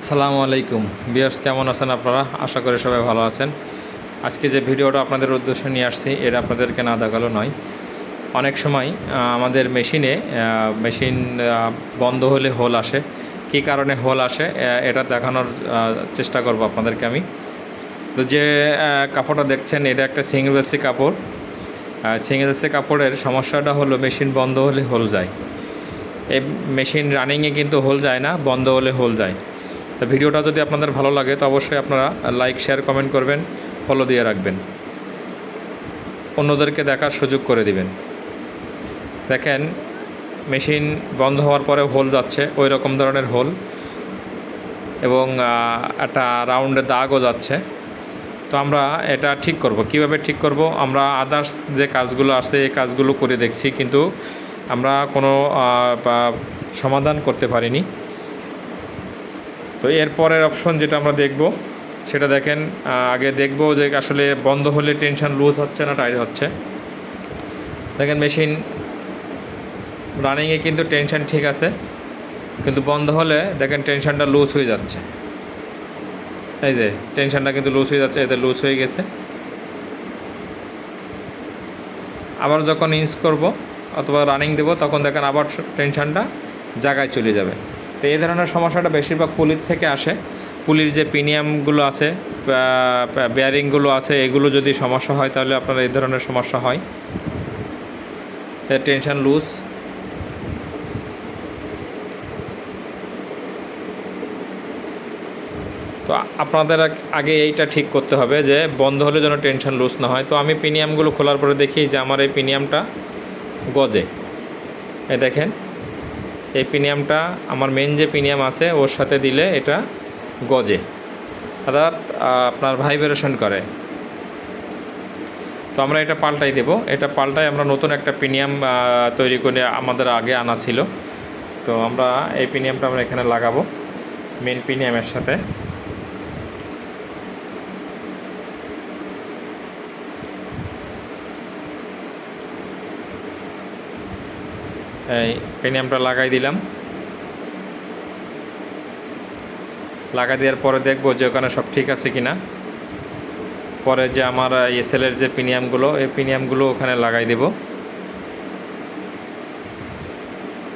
আসসালামু আলাইকুম। বিয়ার্স কেমন আছেন আপনারা? আশা করি সবাই ভালো আছেন। আজকে যে ভিডিওটা আপনাদের উদ্দেশ্যে নিয়ে আসছি, এটা আপনাদেরকে না দেখাল নয়। অনেক সময় আমাদের মেশিনে মেশিন বন্ধ হলে হোল আসে। কী কারণে হোল আসে এটা দেখানোর চেষ্টা করব আপনাদেরকে আমি। তো যে কাপড়টা দেখছেন, এটা একটা সিঙ্গেল এসি কাপড়। সিঙ্গেল এসি কাপড়ের সমস্যাটা হলো, মেশিন বন্ধ হলে হোল যায়। এই মেশিন রানিংয়ে কিন্তু হোল যায় না, বন্ধ হলে হোল যায়। তো ভিডিওটা যদি আপনাদের ভালো লাগে, তো অবশ্যই আপনারা লাইক শেয়ার কমেন্ট করবেন ফলো দিয়ে রাখবেন। অন্যদেরকে দেখার সুযোগ করে দিবেন। দেখেন মেশিন বন্ধ হওয়ার পরে হোল যাচ্ছে ওই রকম ধরনের হোল এবং একটা রাউন্ডে দাগও যাচ্ছে। তো আমরা এটা ঠিক করব। কীভাবে ঠিক করব? আমরা আদার্স যে কাজগুলো আছে, এই কাজগুলো করে দেখছি, কিন্তু আমরা কোনো সমাধান করতে পারিনি। তো এরপরের অপশন যেটা আমরা দেখব, সেটা দেখেন আগে দেখব যে আসলে বন্ধ হলে টেনশন লুজ হচ্ছে না টাইট হচ্ছে। দেখেন মেশিন রানিংয়ে কিন্তু টেনশন ঠিক আছে, কিন্তু বন্ধ হলে দেখেন টেনশনটা লুজ হয়ে যাচ্ছে। এই যে টেনশনটা কিন্তু লুজ হয়ে যাচ্ছে, এতে লুজ হয়ে গেছে। আবার যখন ইউজ করব অথবা রানিং দেব, তখন দেখেন আবার টেনশনটা জায়গায় চলে যাবে। তো এই ধরনের সমস্যাটা বেশিরভাগ পুলির থেকে আসে। পুলির যে প্রিমিয়ামগুলো আছে বেয়ারিংগুলো আছে, এগুলো যদি সমস্যা হয় তাহলে আপনার এই ধরনের সমস্যা হয়। টেনশন লুজ তো আপনাদের আগ- এইটা ঠিক করতে হবে যে বন্ধ হলে যেন টেনশন লুজ না হয়। তো আমি প্রিমিয়ামগুলো খোলার পরে দেখি যে আমার এই প্রিমিয়ামটা গজে। এ দেখেন। এই প্রিমিয়ামটা আমার মেন যে প্রিমিয়াম আছে, ওর সাথে দিলে এটা গজে। অর্থাৎ আপনার ভাইব্রেশন করে। তো আমরা এটা পাল্টাই দেব। এটা পাল্টাই আমরা নতুন একটা প্রিমিয়াম তৈরি করে আমাদের আগে আনা ছিল। তো আমরা এই প্রিমিয়ামটা আমরা এখানে লাগাবো মেন প্রিমিয়ামের সাথে। প্রিমিয়ামটা লাগাই দিলাম। লাগাই দেওয়ার পরে দেখব যে ওখানে সব ঠিক আছে কিনা। পরে যে আমার এসএলের যে প্রিমিয়ামগুলো, এই প্রিমিয়ামগুলো ওখানে লাগাই দেব।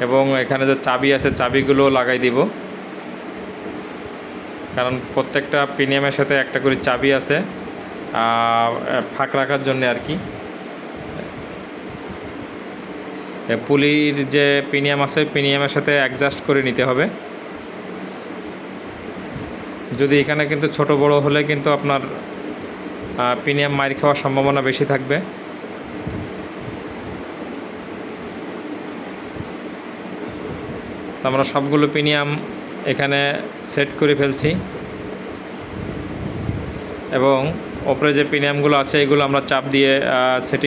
এবং এখানে যে চাবি আছে চাবিগুলো লাগাই দিব। কারণ প্রত্যেকটা প্রিমিয়ামের সাথে একটা করে চাবি আছে ফাঁক রাখার জন্য আর কি এ পুলির যে প্রিমিয়াম আছে প্রিমিয়ামের সাথে অ্যাডজাস্ট করে নিতে হবে। যদি এখানে কিন্তু ছোট বড় হলে কিন্তু আপনার প্রিমিয়াম মাইর খাওয়ার সম্ভাবনা বেশি থাকবে। তো আমরা সবগুলো প্রিমিয়াম এখানে সেট করে ফেলছি। এবং ওপরে যে প্রিমিয়ামগুলো আছে, এগুলো আমরা চাপ দিয়ে সেটিং